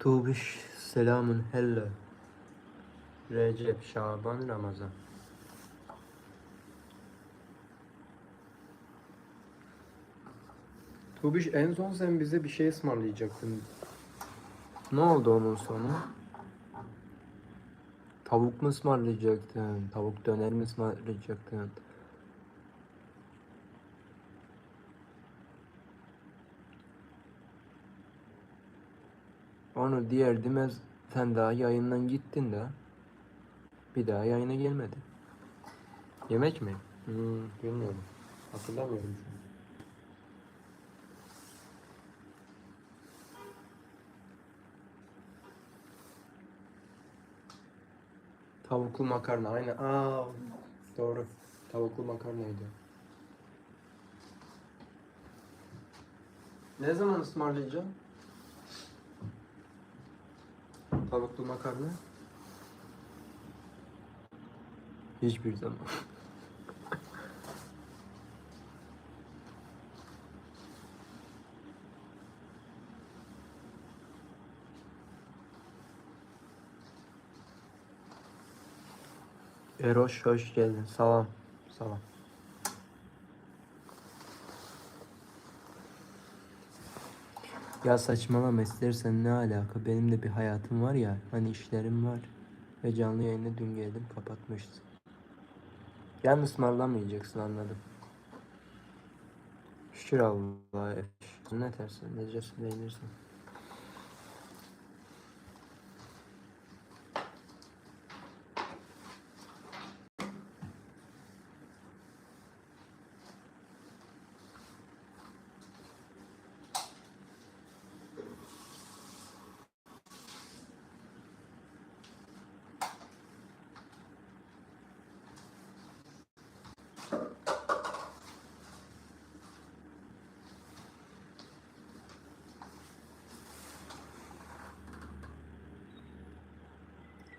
Tuğbiş selamun hello. Recep, Şaban, Ramazan. Tuğbiş en son sen bize bir şey ısmarlayacaktın. Ne oldu onun sonu? Tavuk mu ısmarlayacaktın? Tavuk döner mi ısmarlayacaktın? Onu diğer demez sen daha yayından gittin de bir daha yayına gelmedi. Yemek mi? Hmm, bilmiyorum. Hatırlamıyorum şu. Tavuklu makarna aynen. Aa, doğru. Tavuklu makarnaydı. Ne zaman ısmarlayacağım? Tavuklu makarna? Hiçbir zaman. Eroş hoş geldin. Salam. Salam. Ya saçmalama istersen ne alaka? Benim de bir hayatım var ya. Hani işlerim var. Ve canlı yayına dün geldim kapatmıştım. Yani ısmarlamayacaksın anladım. Şükür Allah'a. Ne tersin? Necesi beğenirsin.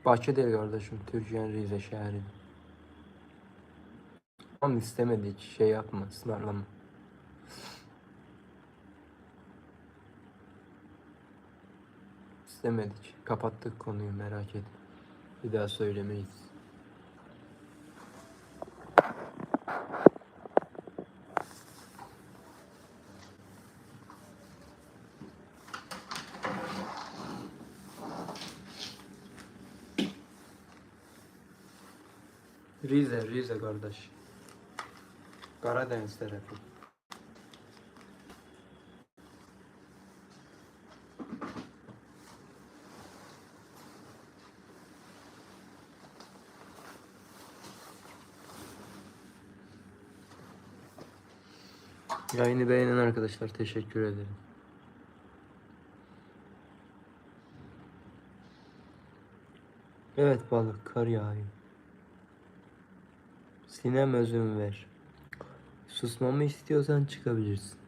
Bahçe değil kardeşim. Türkiye'nin Rize şehri. Ama istemedi hiç şey yapma, ısmarlama. İstemedik. Kapattık konuyu merak etme. Bir daha söylemeyiz. Rize, Rize kardeş. Karadeniz tarafı. Yayını beğenen arkadaşlar teşekkür ederim. Evet balık kar yağıyor. Sinem özüm ver. Susmamı istiyorsan çıkabilirsin.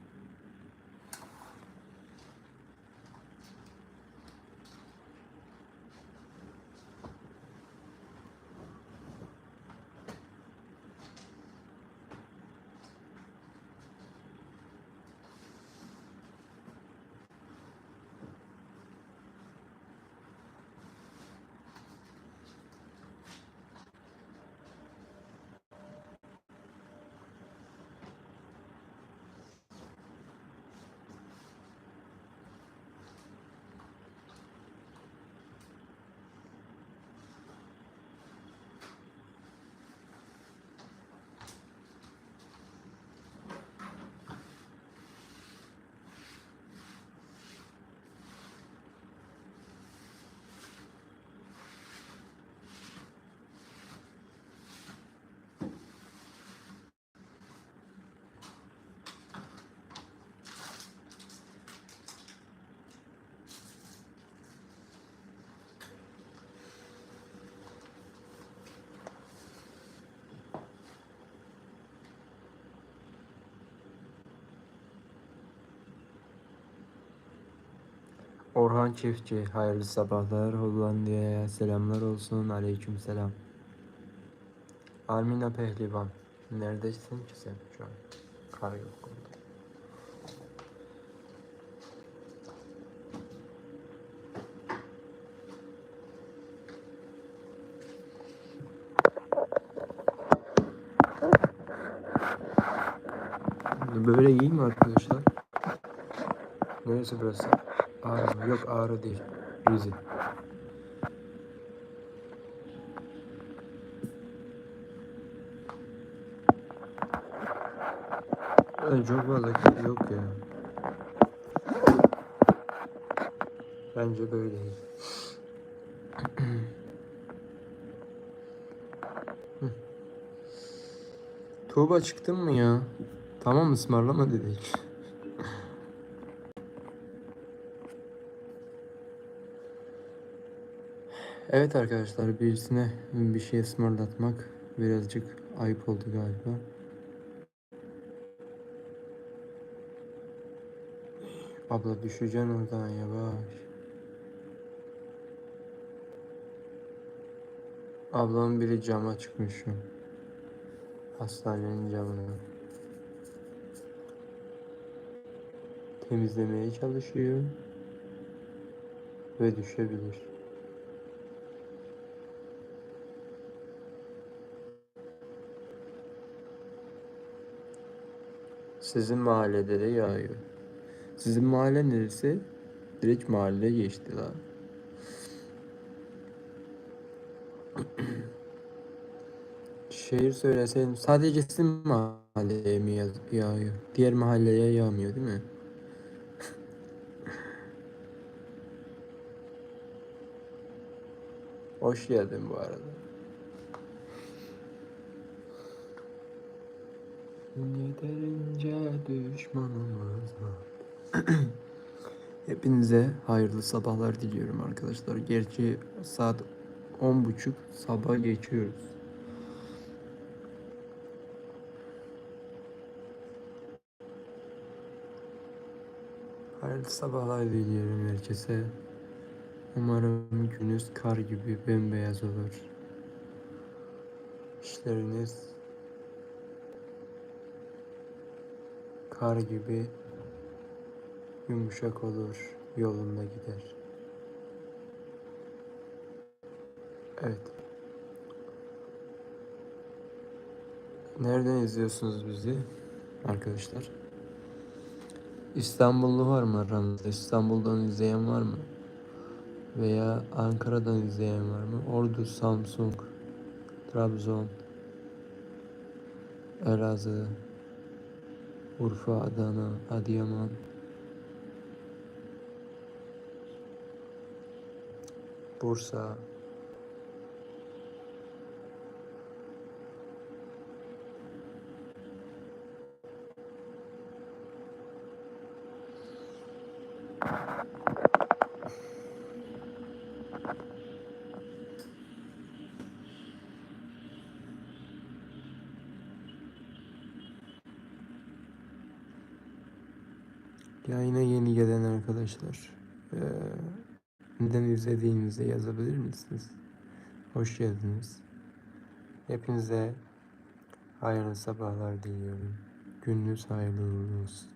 Orhan Çiftçi, hayırlı sabahlar Hollanda'ya selamlar olsun, aleyküm selam. Armina Pehlivan, neredesin ki sen şu an? Kar yok. Böyle iyi mi arkadaşlar? Neresi burası? Ağrı mı? Yok Ağrı değil. Rize. Öyle çok kedi yok ya. Bence böyle. Hı. Tuğba çıktın mı ya? Tamam ısmarlama dedik. Evet arkadaşlar birisine bir şey ısmarlatmak birazcık ayıp oldu galiba. Abla düşeceksin oradan yavaş. Ablamın biri cama çıkmış şu. an. Hastanenin camına. Temizlemeye çalışıyor. Ve düşebilir. Sizin mahallede de yağıyor. Sizin mahalle neresi? Direkt mahalle geçti la. Şehir söyleseydim sadece sizin mahalleye mi yağıyor? Diğer mahalleye yağmıyor değil mi? Hoş geldin bu arada. Yeterince düşmanımız var. Hepinize hayırlı sabahlar diliyorum arkadaşlar. Gerçi saat 10.30 sabah geçiyoruz. Hayırlı sabahlar diliyorum herkese. Umarım gününüz kar gibi bembeyaz olur. İşleriniz kar gibi yumuşak olur, yolunda gider. Evet. Nereden izliyorsunuz bizi arkadaşlar? İstanbullu var mı aranızda? İstanbul'dan izleyen var mı? Veya Ankara'dan izleyen var mı? Ordu, Samsung, Trabzon, Elazığ, Urfa, Adana, Adıyaman. Bursa. Yayına yeni gelen arkadaşlar. eee, neden izlediğinizi yazabilir misiniz? Hoş geldiniz. Hepinize hayırlı sabahlar diliyorum. Gününüz hayırlı olsun.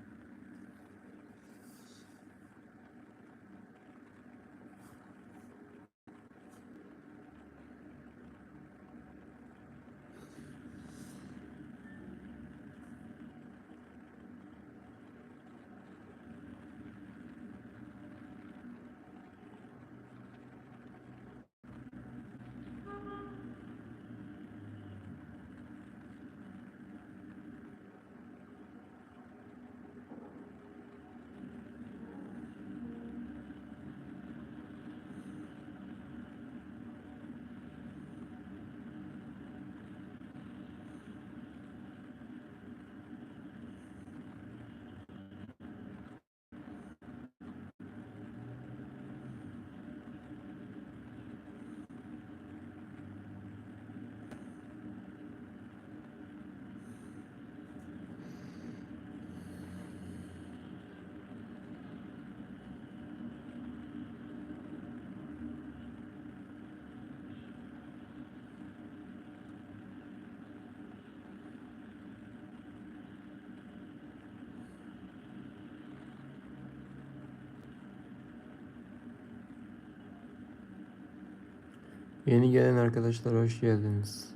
Yeni gelen arkadaşlar hoş geldiniz.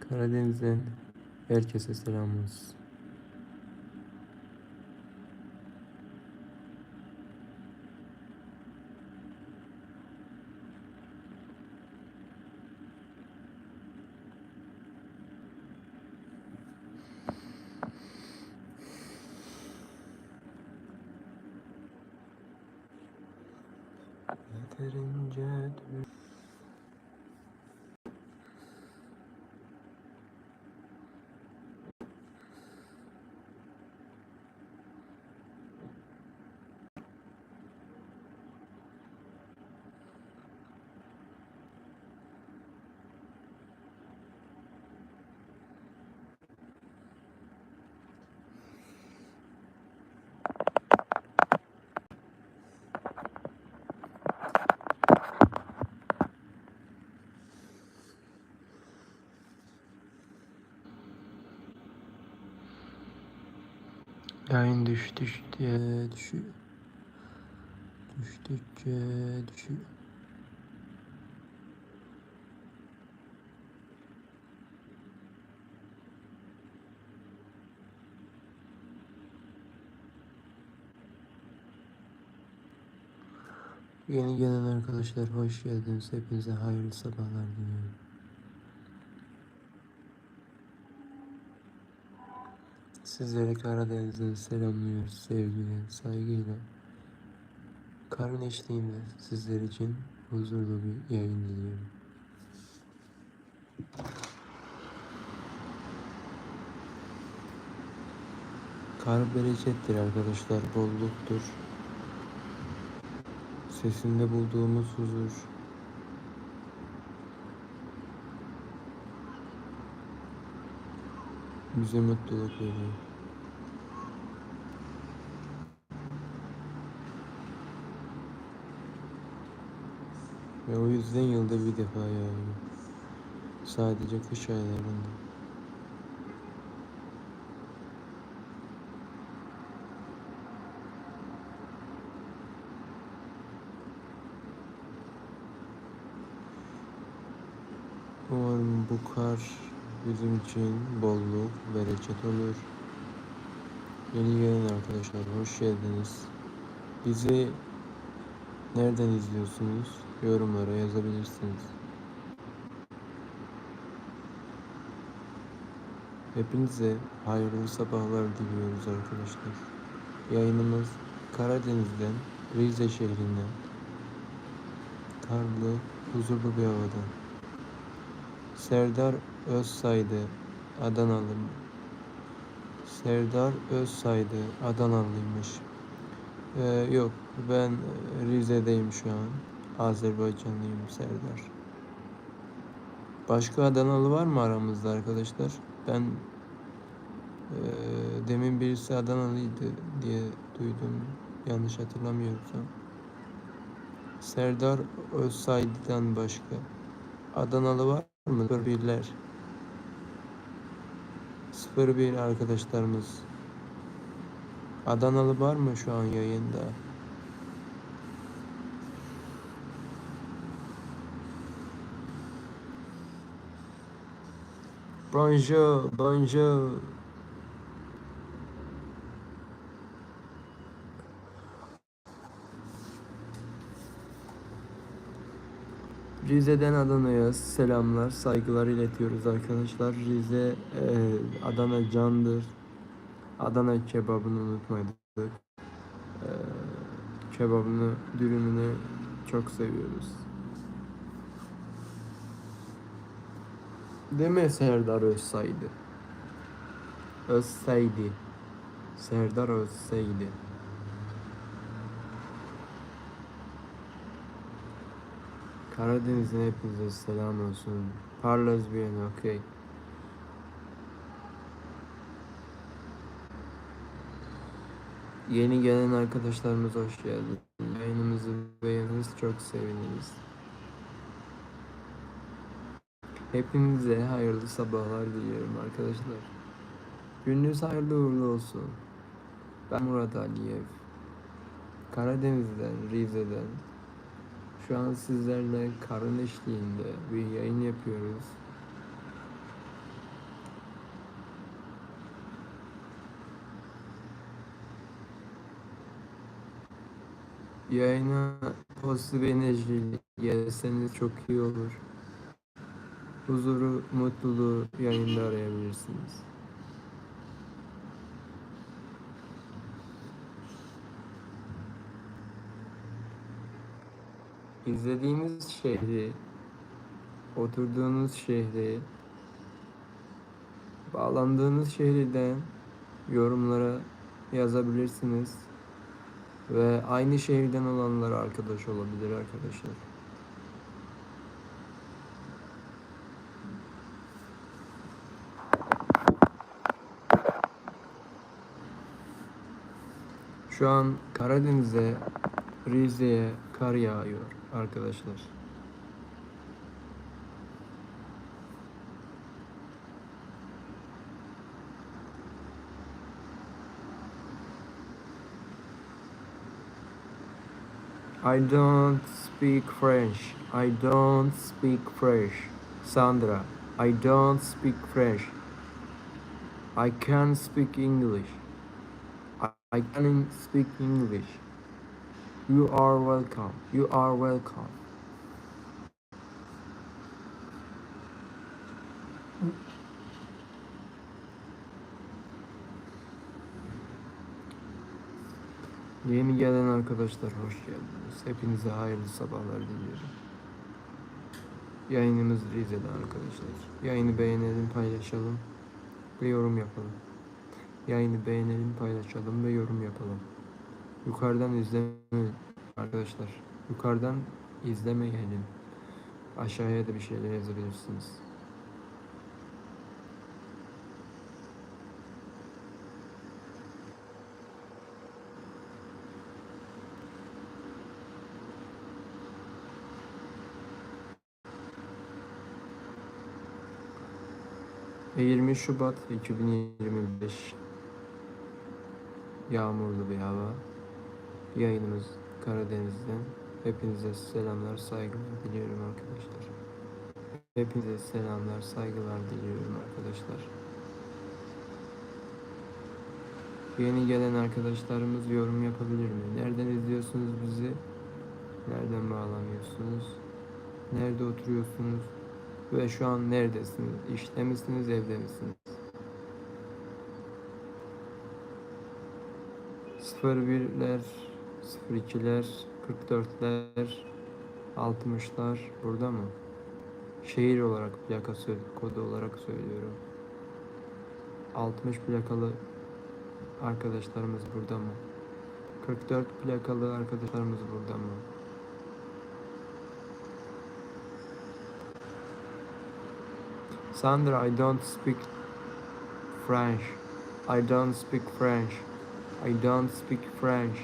Karadeniz'den herkese selam olsun. Yeterince dür- Yayın düştükçe düşüyor. Düştükçe düşüyor. Yeni gelen arkadaşlar hoş geldiniz. Hepinize hayırlı sabahlar diliyorum. Sizlere Karadeniz'den selamlıyoruz sevgiyle, saygıyla. Karın eşliğinde sizler için huzurlu bir yayın diliyorum. Kar berekettir arkadaşlar, bolluktur. Sesinde bulduğumuz huzur. Bize mutluluk veriyor. Ve o yüzden yılda bir defa yağıyor. Sadece kış aylarında. Umarım bu kar bizim için bolluk, bereket olur. Yeni gelen arkadaşlar hoş geldiniz. Bizi nereden izliyorsunuz? Yorumlara yazabilirsiniz. Hepinize hayırlı sabahlar diliyoruz arkadaşlar. Yayınımız Karadeniz'den, Rize şehrinden, karlı, huzurlu bir havadan. Serdar Özsaydı Adanalı. Serdar Özsaydı Adanalıymış. Ee, yok ben Rize'deyim şu an. Azerbaycanlıyım Serdar. Başka Adanalı var mı aramızda arkadaşlar? Ben e, demin birisi Adanalıydı diye duydum. Yanlış hatırlamıyorsam. Serdar Özsaydı'dan başka. Adanalı var mı? 01'ler. 01 arkadaşlarımız. Adanalı var mı şu an yayında? Bonjour, bonjour. Rize'den Adana'ya selamlar, saygılar iletiyoruz arkadaşlar. Rize, e, Adana candır. Adana kebabını unutmadık. E, kebabını, dürümünü çok seviyoruz. Değil mi Serdar Özsaydı? Özsaydı. Serdar Özsaydı. Karadeniz'e hepinize selam olsun. Parlas bien, okey. Yeni gelen arkadaşlarımız hoş geldiniz. Yayınımızı beğeniriz, çok seviniriz. Hepinize hayırlı sabahlar diliyorum arkadaşlar. Gününüz hayırlı uğurlu olsun. Ben Murat Aliyev. Karadeniz'den, Rize'den. Şu an sizlerle karın eşliğinde bir yayın yapıyoruz. Yayına pozitif enerjiyle gelseniz çok iyi olur. Huzuru, mutluluğu yayında arayabilirsiniz. İzlediğiniz şehri, oturduğunuz şehri, bağlandığınız şehirden yorumlara yazabilirsiniz. Ve aynı şehirden olanlar arkadaş olabilir arkadaşlar. Şu an Karadeniz'e, Rize'ye kar yağıyor arkadaşlar. I don't speak French. I don't speak French. Sandra, I don't speak French. I can speak English. I, I can speak English. You are welcome. You are welcome. Yeni gelen arkadaşlar hoş geldiniz. Hepinize hayırlı sabahlar diliyorum. Yayınımız Rize'de arkadaşlar. Yayını beğenelim, paylaşalım ve yorum yapalım. Yayını beğenelim, paylaşalım ve yorum yapalım. Yukarıdan izleme arkadaşlar. Yukarıdan izlemeyelim. Aşağıya da bir şeyler yazabilirsiniz. Ve 20 Şubat 2025 Yağmurlu bir hava Yayınımız Karadeniz'den Hepinize selamlar, saygılar diliyorum arkadaşlar Hepinize selamlar, saygılar diliyorum arkadaşlar Yeni gelen arkadaşlarımız yorum yapabilir mi? Nereden izliyorsunuz bizi? Nereden bağlanıyorsunuz? Nerede oturuyorsunuz? Ve şu an neredesiniz? İşte misiniz, evde misiniz? 01'ler, 02'ler, 44'ler, 60'lar burada mı? Şehir olarak plaka kodu olarak söylüyorum. 60 plakalı arkadaşlarımız burada mı? 44 plakalı arkadaşlarımız burada mı? Sandra, I don't speak French. I don't speak French. I don't speak French.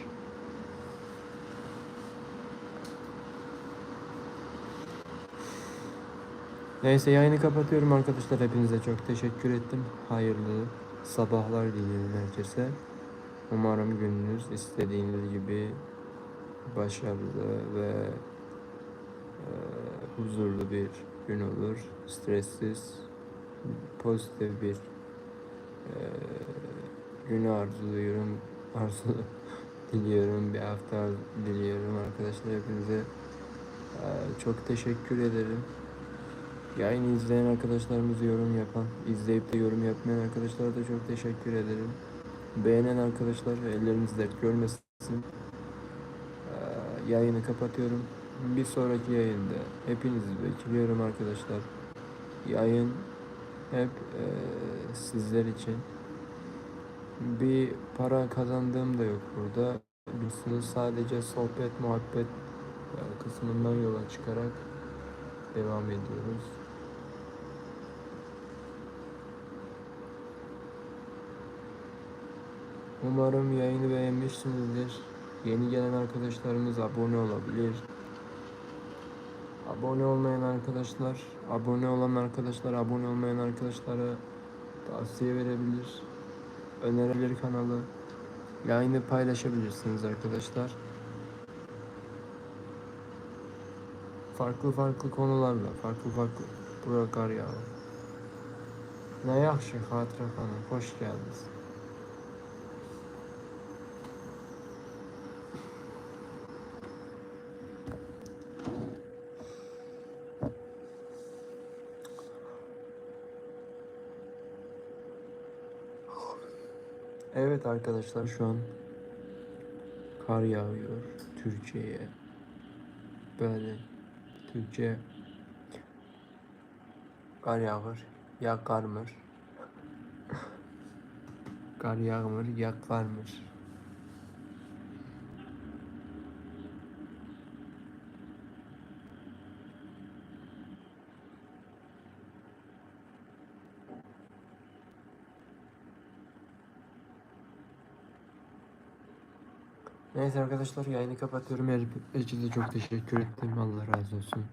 Neyse yayını kapatıyorum arkadaşlar. Hepinize çok teşekkür ettim. Hayırlı sabahlar diliyorum herkese. Umarım gününüz istediğiniz gibi başarılı ve e, huzurlu bir gün olur. Stressiz, pozitif bir e, günü arzuluyorum. Arzu diliyorum. Bir hafta diliyorum arkadaşlar. Hepinize e, çok teşekkür ederim. Yayını izleyen arkadaşlarımız yorum yapan, izleyip de yorum yapmayan arkadaşlara da çok teşekkür ederim. Beğenen arkadaşlar elleriniz dert görmesin. Ee, yayını kapatıyorum. Bir sonraki yayında hepinizi bekliyorum arkadaşlar. Yayın hep e, sizler için. Bir para kazandığım da yok burada. Biliyorsunuz sadece sohbet, muhabbet e, kısmından yola çıkarak devam ediyoruz. Umarım yayını beğenmişsinizdir. Yeni gelen arkadaşlarımız abone olabilir. Abone olmayan arkadaşlar, abone olan arkadaşlar, abone olmayan arkadaşlara tavsiye verebilir. Önerebilir kanalı. Yayını paylaşabilirsiniz arkadaşlar. Farklı farklı konularla, farklı farklı bırakar ya. Ne yaxşı hatıra xanım, hoş geldiniz. Evet arkadaşlar şu an kar yağıyor Türkiye'ye. böyle Türkçe kar yağır ya karmır kar yağmır ya karmır Neyse arkadaşlar yayını kapatıyorum. Her, herkese çok teşekkür ettim. Allah razı olsun.